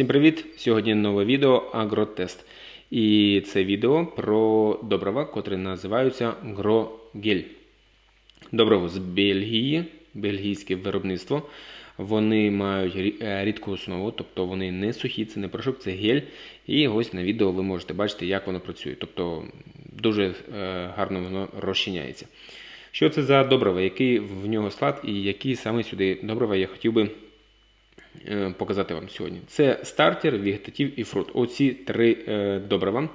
Всім привіт! Сьогодні нове відео Агротест. І це відео про добрива, котрі називаються Грогель. Добриво з Бельгії, бельгійське виробництво. Вони мають е, рідку основу, тобто вони не сухі, це не порошок, це гель. І ось на відео ви можете бачити, як воно працює. Тобто дуже е, гарно воно розчиняється. Що це за добриво, який в нього склад і які саме сюди добрива я хотів би показати вам сьогодні. Це стартер, вегетатив і фрут. Оці три е, добрива.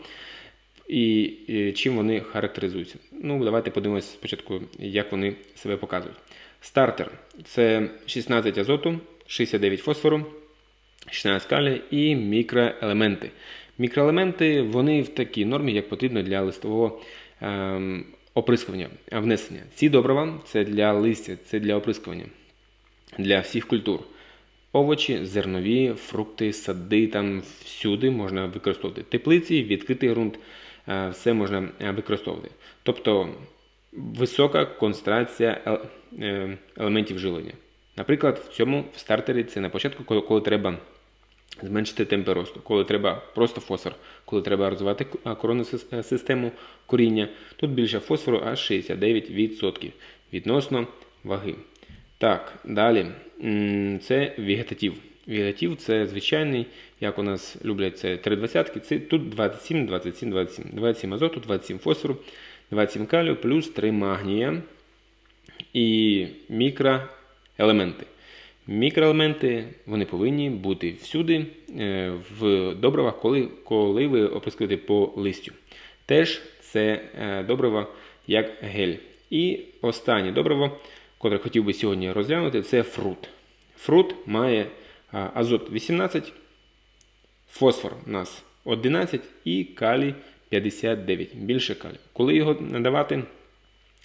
І, е, чим вони характеризуються. Ну, давайте подивимося спочатку, як вони себе показують. Стартер це 16 азоту, 69 фосфору, 16 калія і мікроелементи. Мікроелементи вони в такій нормі, як потрібно для листового ем, оприскування, внесення. Ці добрива це для листя, це для оприскування, для всіх культур. Овочі, зернові, фрукти, сади, там всюди можна використовувати. Теплиці, відкритий ґрунт, е, все можна е, використовувати. Тобто висока концентрація е, елементів живлення. Наприклад, в цьому в стартері це на початку, коли, коли треба зменшити темпи росту, коли треба просто фосфор, коли треба розвивати коронну систему коріння. Тут більше фосфору аж 69% відносно ваги. Так, далі. Це вегетатив. Вегетатив це звичайний, як у нас люблять, це 3,20. Це тут 27, 27, 27. 27 азоту, 27 фосфору, 27 калію, плюс 3 магнія і мікроелементи. Мікроелементи вони повинні бути всюди е, в добривах, коли, коли ви оприскуєте по листю. Теж це е, добриво як гель. І останнє добриво, котре хотів би сьогодні розглянути, це фрут. Фрут має азот 18, фосфор у нас 11 і калій 59. Більше калію. Коли його надавати?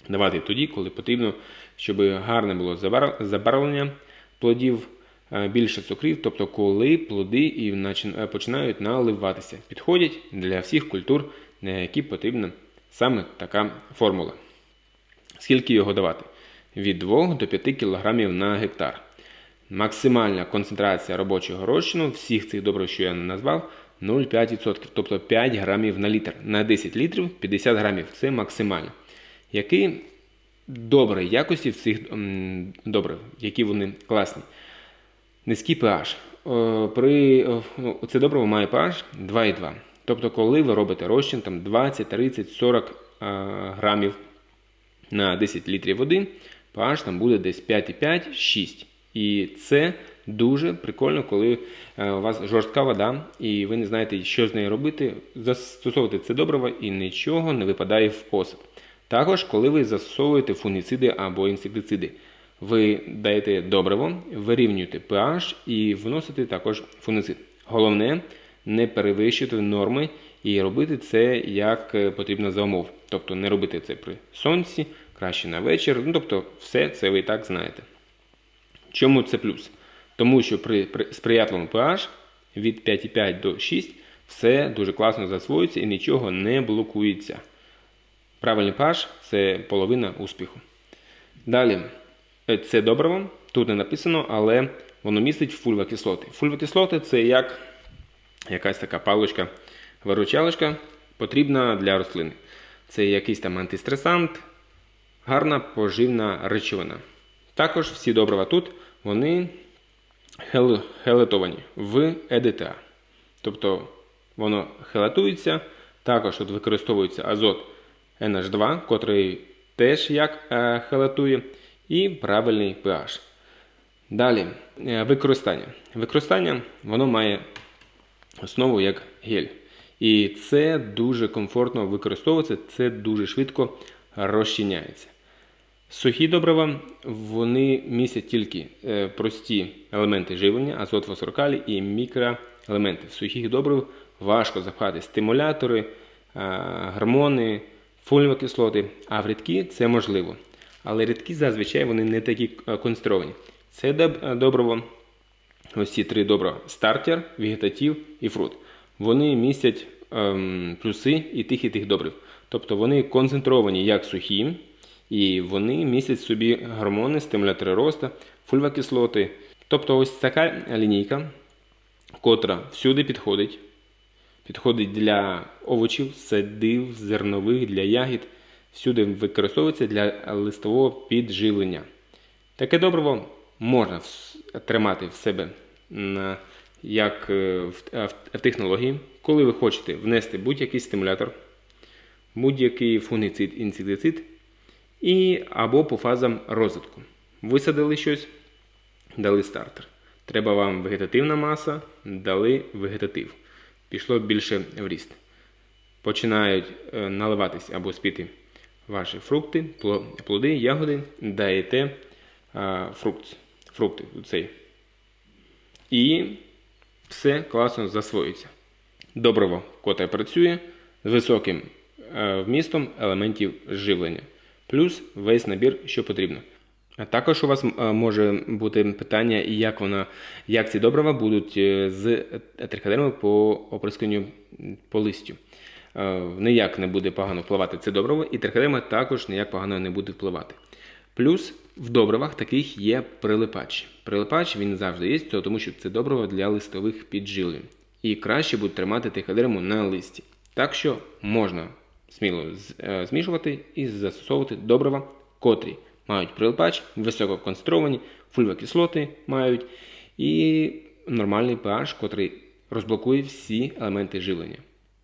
Давати тоді, коли потрібно, щоб гарне було забар- забарвлення плодів, більше цукрів, тобто коли плоди і е, починають наливатися. Підходять для всіх культур, на які потрібна саме така формула. Скільки його давати? Від 2 до 5 кг на гектар. Максимальна концентрація робочого розчину всіх цих добрив, що я назвав, 0,5%, тобто 5 грамів на літр. На 10 літрів 50 грамів. Це максимально. Який доброї якості в цих добрив, які вони класні. Низький pH. Е, При, е, ну, це добриво має pH 2,2. Тобто, коли ви робите розчин там 20, 30, 40 е, грамів на 10 літрів води, pH там буде десь 5,5, 6. І це дуже прикольно, коли е, у вас жорстка вода, і ви не знаєте, що з нею робити. Застосовувати це добриво і нічого не випадає в осад. Також, коли ви застосовуєте фунгіциди або інсектициди, ви даєте добриво, вирівнюєте pH і вносите також фунгіцид. Головне не перевищити норми і робити це як е, потрібно за умов. Тобто не робити це при сонці, краще на вечір. Ну, тобто, все це ви і так знаєте. Чому це плюс? Тому що при, при сприятливому pH від 5,5 до 6 все дуже класно засвоюється і нічого не блокується. Правильний pH – це половина успіху. Далі, е, це добриво, тут не написано, але воно містить фульвокислоти. Фульвокислоти це як якась така паличка, виручалочка, потрібна для рослини. Це якийсь там антистресант, гарна поживна речовина. Також всі добрива тут, вони хел- хелетовані в ЕДТА. Тобто воно хелатується, також тут використовується азот NH2, котрий теж як е, хелатує, і правильний pH. Далі, е, використання. Використання воно має основу як гель. І це дуже комфортно використовується, це дуже швидко розчиняється. Сухі добрива вони містять тільки е, прості елементи живлення, азот, фосфоркалій і мікроелементи. В сухих добрив важко запхати стимулятори, е, гормони, фольові кислоти, а в рідкі це можливо. Але рідкі зазвичай вони не такі е, концентровані. Це добриво, ось ці три добрива: стартер, вегетатив і фрут. Вони містять ем, плюси і тих, і тих добрив. Тобто вони концентровані як сухі, і вони містять собі гормони, стимулятори росту, фульвокислоти. Тобто ось така лінійка котра всюди підходить. Підходить для овочів, садив, зернових, для ягід. Всюди використовується для листового підживлення. Таке добриво можна тримати в себе як е, в технології, коли ви хочете внести будь-який стимулятор, будь-який фунгіцид, інсектицид і або по фазам розвитку. Висадили щось, дали стартер. Треба вам вегетативна маса, дали вегетатив. Пішло більше в ріст. Починають е, наливатись або спіти ваші фрукти, плоди, ягоди, даєте е, фрукт, фрукти. Цей. І все класно засвоюється. Добриво, котре працює з високим е, вмістом елементів живлення, плюс весь набір, що потрібно. А також у вас е, може бути питання, як вона, як ці добрива будуть е, з триходерми по оприскуванню по листю. Е, Ніяк не буде погано впливати це добриво, і триходерма також ніяк погано не буде впливати. Плюс в добривах таких є прилипач. Прилипач він завжди є, тому що це добриво для листових піджилень. І краще буде тримати триходерму на листі. Так що можна сміло е, змішувати і застосовувати добрива, котрі мають прилипач, висококонцентровані, фульвокислоти мають і нормальний pH, котрий розблокує всі елементи живлення.